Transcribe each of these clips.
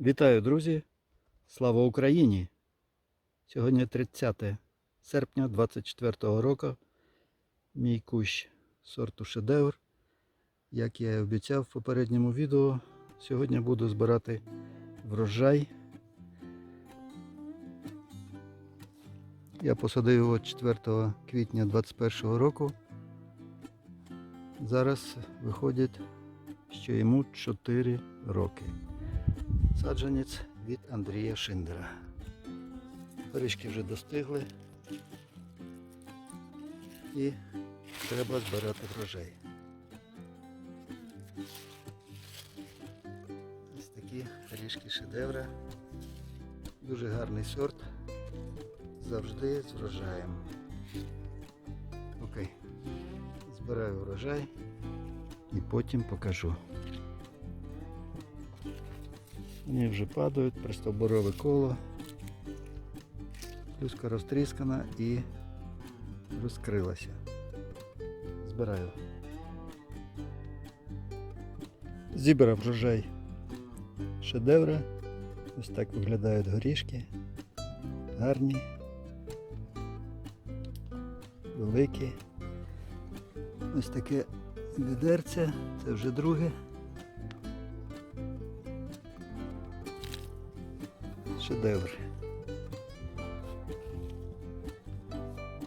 Вітаю, друзі! Слава Україні! Сьогодні 30 серпня 24 року. Мій кущ сорту шедевр. Як я і обіцяв в попередньому відео, сьогодні буду збирати врожай. Я посадив його 4 квітня 2021 року. Зараз виходить, що йому 4 роки. Саджанець від Андрія Шиндера. Горішки вже достигли і треба збирати врожай. Ось такі горішки шедевра. Дуже гарний сорт. Завжди з врожаєм. Окей. Збираю врожай і потім покажу. Вони вже падають, пристовборове коло. Плюска розтріскана і розкрилася. Збираю. Зібрав врожай шедевра. Ось так виглядають горішки. Гарні. Великі. Ось таке відерце. Це вже друге. Шедевр.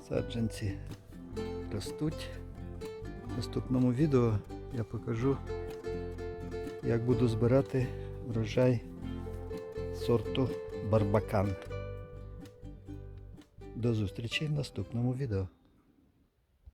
Саджанці ростуть. В наступному відео я покажу, як буду збирати врожай сорту Барбакан. До зустрічі в наступному відео.